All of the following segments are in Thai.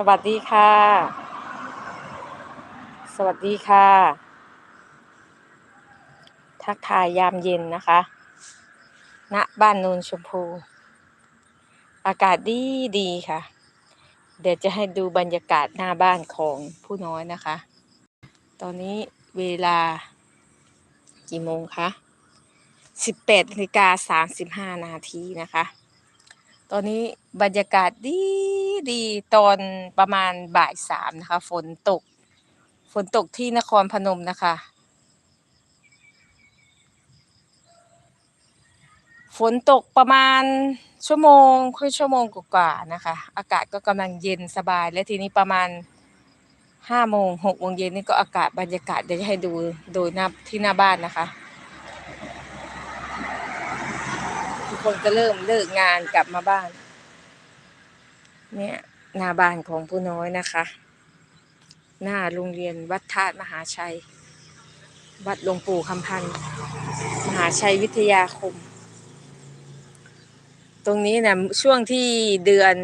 สวัสดีค่ะ สวัสดีค่ะ ทักทายยามเย็นนะคะ ณ บ้านโนนชมพู อากาศดีดีค่ะ เดี๋ยวจะให้ดูบรรยากาศหน้าบ้านของผู้น้อยนะคะ ตอนนี้เวลากี่โมงคะ 18นาฬิกา35 นาทีนะคะ ตอนนี้บรรยากาศดีดีตอนประมาณบ่ายสามนะคะ ฝนตก ฝนตกที่นครพนมนะคะ ฝนตกประมาณชั่วโมงครึ่งชั่วโมงกว่าๆนะคะ อากาศก็กำลังเย็นสบาย และทีนี้ประมาณห้าโมงหกโมงเย็นนี่ก็อากาศบรรยากาศเดี๋ยวจะให้ดูโดยหน้าที่หน้าบ้านนะคะ ทุก คนก็เริ่มเลิกงานกลับมาบ้าน เนี่ยหน้าบ้านของผู้น้อยนะคะ หน้าโรงเรียนวัดธาตุมหาชัย วัดหลวงปู่คำพันธ์มหาชัยวิทยาคม ตรงนี้นะช่วงที่เดือน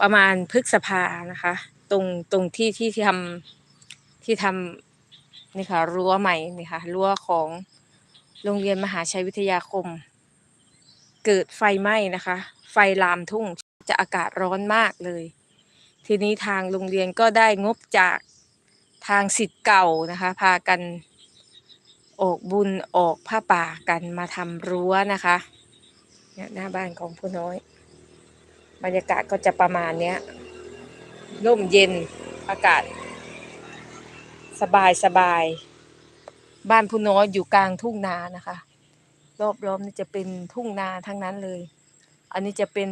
ประมาณพฤษภานะคะ ตรงตรงที่ที่ที่ทำที่ทำนี่ค่ะรั้วใหม่นี่ค่ะรั้วของโรงเรียนมหาชัยวิทยาคม เกิดไฟไหม้นะคะ ไฟลามทุ่งจะอากาศร้อนมากเลย ทีนี้ทางโรงเรียนก็ได้งบจากทางสิทธิ์เก่านะคะ พากันออกบุญออกผ้าป่ากันมาทำรั้วนะคะเนี่ยหน้าบ้านของผู้น้อย บรรยากาศก็จะประมาณเนี้ยร่มเย็นอากาศ สบายสบาย บ้านผู้น้อยอยู่กลางทุ่งนานะคะ รอบล้อมนี่จะเป็นทุ่งนาทั้งนั้นเลย อันนี้จะเป็น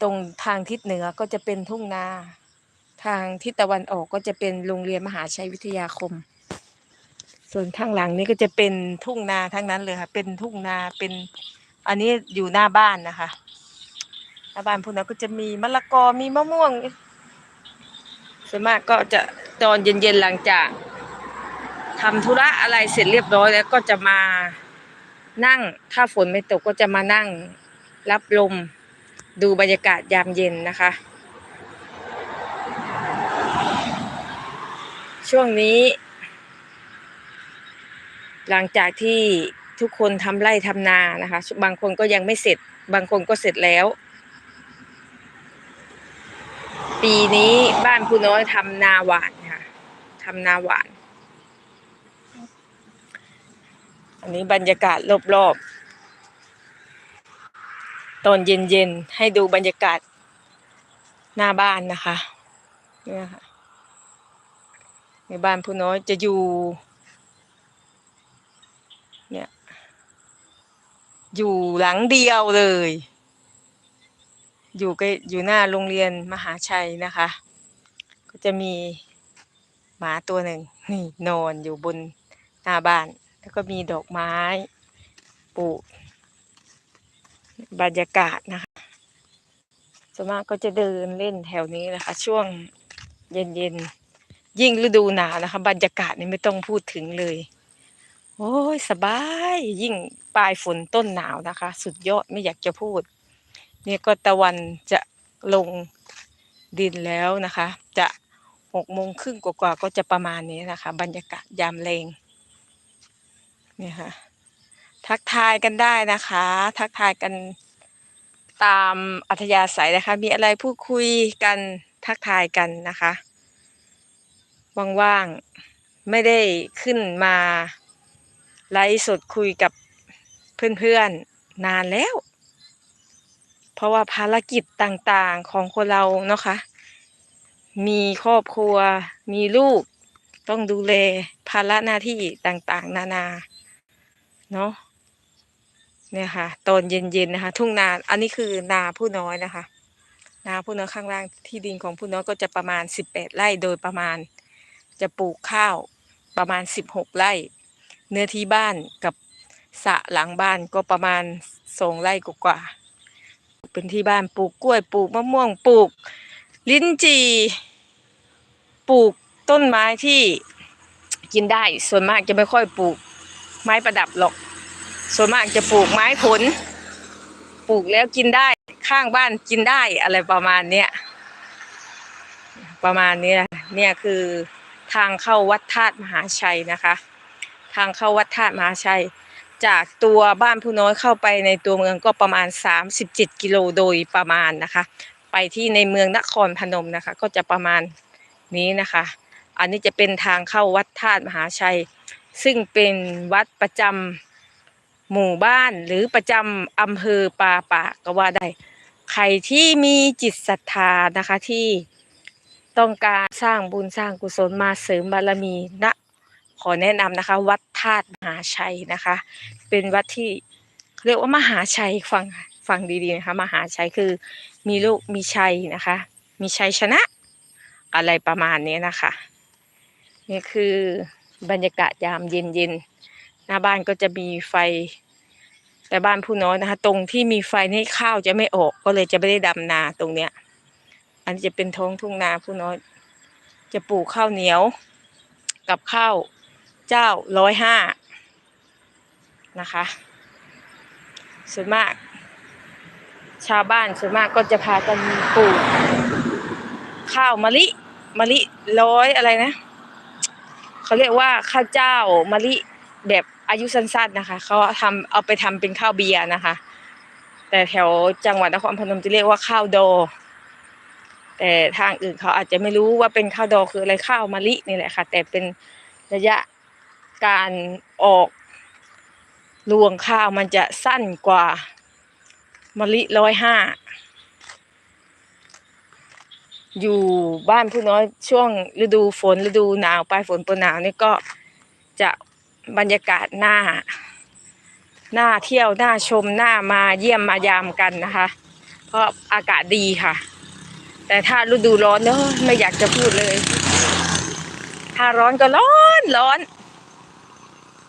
ตรงทางทิศเหนือก็จะเป็นทุ่งนา ทางทิศตะวันออกก็จะเป็นโรงเรียนมหาชัยวิทยาคม ส่วนข้างหลังนี่ก็จะเป็นทุ่งนาทั้งนั้นเลยค่ะ เป็นทุ่งนาเป็น อันนี้อยู่หน้าบ้านนะคะหน้าบ้านพวกนั้นก็จะมีมะละกอมีมะม่วงส่วนมากก็จะตอนเย็นๆหลังจาก ทำธุระอะไรเสร็จเรียบร้อยแล้วก็จะมานั่ง ถ้าฝนไม่ตกก็จะมานั่งรับลมดูบรรยากาศยามเย็นนะคะ ช่วงนี้ หลังจากที่ทุกคนทำไร่ทำนานะคะ บางคนก็ยังไม่เสร็จ บางคนก็เสร็จแล้ว ปีนี้บ้านผู้น้อยทำนาหวานค่ะทำนาหวาน อันนี้บรรยากาศรอบๆตอนเย็นๆ ให้ดูบรรยากาศหน้าบ้านนะคะเนี่ยค่ะในบ้านผู้น้อยจะอยู่ เนี่ย อยู่หลังเดียวเลย อยู่กล้อยู่หน้าโรงเรียนมหาชัยนะคะ ก็จะมีหมาตัวหนึ่งนี่นอนอยู่บนหน้าบ้าน แล้วก็มีดอกไม้ปลูกบรรยากาศนะคะส่วนมากก็จะเดินเล่นแถวนี้แหละคะ ช่วงเย็นๆยิ่งฤดูหนาวนะคะ บรรยากาศนี่ไม่ต้องพูดถึงเลย โอ้ยสบาย ยิ่งปลายฝนต้นหนาวนะคะ สุดยอดไม่อยากจะพูด เนี่ยก็ตะวันจะลงดินแล้วนะคะ จะหกโมงครึ่งกว่าๆก็จะประมาณนี้นะคะ บรรยากาศยามแรง นี่ค่ะ ทักทายกันได้นะคะ ทักทายกันตามอัธยาศัยนะคะ มีอะไรพูดคุยกันทักทายกันนะคะว่างๆไม่ได้ขึ้นมาไลฟ์สดคุยกับเพื่อนๆนานแล้ว เพราะว่าภารกิจต่างๆของคนเราเนาะคะมีครอบครัวมีลูกต้องดูแลภาระหน้าที่ต่างๆ นานา เนาะเนี่ยค่ะตอนเย็นๆนะคะ ทุ่งนาอันนี้คือนาผู้น้อยนะคะ นาผู้น้อยข้างล่างที่ดินของผู้น้อยก็จะประมาณสิบแปดไร่โดยประมาณ จะปลูกข้าวประมาณสิบหกไร่ เนื้อที่บ้านกับสระหลังบ้านก็ประมาณสองไร่กว่าเป็นที่บ้านปลูกกล้วยปลูกมะม่วงปลูก ลิ้นจี่ปลูกต้นไม้ที่กินได้ส่วนมากจะไม่ค่อยปลูก ไม้ประดับหรอก ส่วนมากจะปลูกไม้ผล ปลูกแล้วกินได้ ข้างบ้านกินได้อะไรประมาณเนี้ย ประมาณนี้เนี่ยคือทางเข้าวัดธาตุมหาชัยนะคะ ทางเข้าวัดธาตุมหาชัย จากตัวบ้านผู้น้อยเข้าไปในตัวเมืองก็ประมาณ 37 กิโลโดยประมาณนะคะ ไปที่ในเมืองนครพนมนะคะ ก็จะประมาณนี้นะคะ อันนี้จะเป็นทางเข้าวัดธาตุมหาชัย ซึ่งเป็นวัดประจำหมู่บ้านหรือประจำอำเภอปาปากก็ว่าได้ใครที่มีจิตศรัทธานะคะที่ต้องการสร้างบุญสร้างกุศลมาเสริมบารมีณขอแนะนำนะคะ วัดธาตุมหาชัยนะคะ เป็นวัดที่เขาเรียกว่ามหาชัยฟังฟังดีๆนะคะมหาชัยคือมีลูกมีชัยนะคะ มีชัยชนะ อะไรประมาณนี้นะคะ นี่คือ บรรยากาศยามเย็นๆหน้าบ้านก็จะมีไฟ แต่บ้านผู้น้อยนะคะ ตรงที่มีไฟนี่ข้าวจะไม่ออก ก็เลยจะไม่ได้ดำนาตรงเนี้ย อันนี้จะเป็นท้องทุ่งนาผู้น้อย จะปลูกข้าวเหนียว กับข้าวเจ้าร้อยห้านะคะ ส่วนมาก ชาวบ้านส่วนมากก็จะพากันปลูกข้าวมะลิมะลิร้อยอะไรนะ เขาเรียกว่าข้าวเจ้ามะลิแบบอายุสั้นๆนะคะเขาทำเอาไปทำเป็นข้าวเบียร์นะคะ แต่แถวจังหวัดนครพนมจะเรียกว่าข้าวโด แต่ทางอื่นเขาอาจจะไม่รู้ว่าเป็นข้าวโดคืออะไรข้าวมะลินี่แหละค่ะ แต่เป็นระยะการออกรวงข้าวมันจะสั้นกว่ามะลิร้อยห้า อยู่บ้านผู้น้อยช่วงฤดูฝนฤดูหนาวปลายฝนปลายหนาวนี่ก็จะบรรยากาศหน้าหน้าเที่ยวหน้าชมหน้ามาเยี่ยมมายามกันนะคะ เพราะอากาศดีค่ะ แต่ถ้าฤดูร้อนเนอะไม่อยากจะพูดเลย ถ้าร้อนก็ร้อนร้อน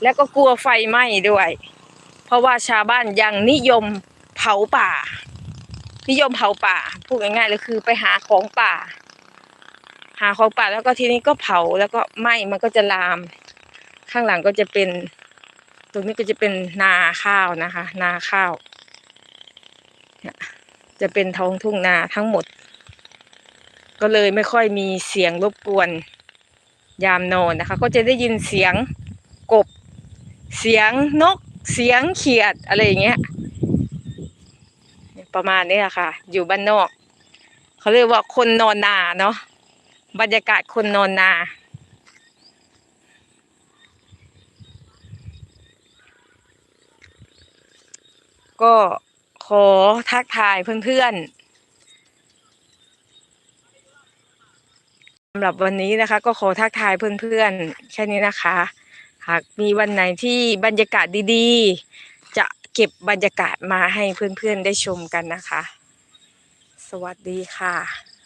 แล้วก็กลัวไฟไหม้ด้วย เพราะว่าชาวบ้านยังนิยมเผาป่า นิยมเผาป่าพูดง่ายๆเลยคือไปหาของป่า หาของป่าแล้วก็ทีนี้ก็เผาแล้วก็ไหม้มันก็จะลาม ข้างหลังก็จะเป็น ตรงนี้ก็จะเป็นนาข้าวนะคะ นาข้าวจะเป็นท้องทุ่งนาทั้งหมด ก็เลยไม่ค่อยมีเสียงรบกวน ยามนอนนะคะ ก็จะได้ยินเสียงกบ เสียงนก เสียงเขียดอะไรอย่างเงี้ย ประมาณนี้อะค่ะ อยู่บ้านนอก เขาเรียกว่าคนนอนนาเนาะบรรยากาศคนนอนนาก็ขอทักทายเพื่อนๆสำหรับวันนี้นะคะ ก็ขอทักทายเพื่อนๆแค่นี้นะคะ หากมีวันไหนที่บรรยากาศดีๆ เก็บบรรยากาศมาให้เพื่อนๆได้ชมกันนะคะ สวัสดีค่ะ